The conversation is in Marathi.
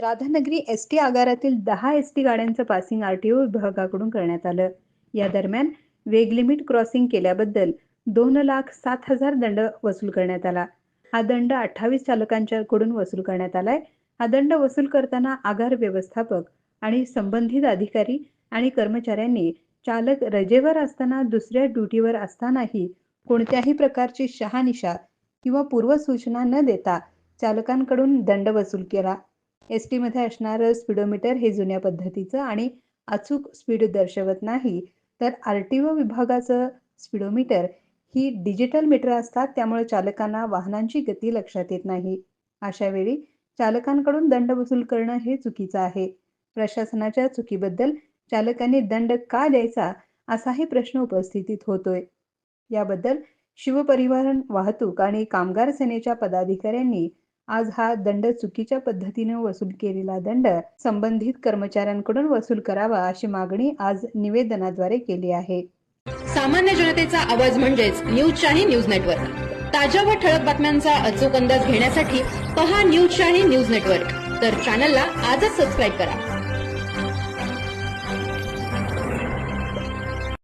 राधानगरी एस टी आगारातील दहा एस टी गाड्यांचं पासिंग आर टी ओ विभागाकडून करण्यात आलं. या दरम्यान वेग लिमिट क्रॉसिंग केल्याबद्दल दोन लाख सात हजार दंड वसूल करण्यात आला. हा दंड अठ्ठावीस चालकांच्याकडून वसूल करण्यात आलाय. हा दंड वसूल करताना आगार व्यवस्थापक आणि संबंधित अधिकारी आणि कर्मचाऱ्यांनी चालक रजेवर असताना दुसऱ्या ड्युटीवर असतानाही कोणत्याही प्रकारची शहानिशा किंवा पूर्वसूचना न देता चालकांकडून दंड वसूल केला. एस टीमध्ये असणारं स्पीडोमीटर हे जुन्या पद्धतीचं आणि अचूक स्पीड दर्शवत नाही. तर आर टी ओ विभागाचं स्पीडोमीटर ही डिजिटल मीटर असतात त्यामुळे चालकांना वाहनांची गती लक्षात येत नाही. अशा वेळी चालकांकडून दंड वसूल करणं हे चुकीचं आहे. प्रशासनाच्या चुकीबद्दल चालकांनी दंड का द्यायचा असाही प्रश्न उपस्थितीत होतोय. याबद्दल शिवपरिवहन वाहतूक आणि कामगार सेनेच्या पदाधिकाऱ्यांनी आज हा दंड चुकीच्या पद्धतीने वसूल केलेला दंड संबंधित कर्मचाऱ्यांकडून वसूल करावा अशी मागणी आज निवेदनाद्वारे केली आहे. सामान्य जनतेचा आवाज म्हणजेच न्यूज शाही न्यूज नेटवर्क. ताज्या व ठळक बातम्यांचा अचूक अंदाज घेण्यासाठी पहा न्यूज शाही न्यूज नेटवर्क. तर चॅनलला आजच सबस्क्राईब करा.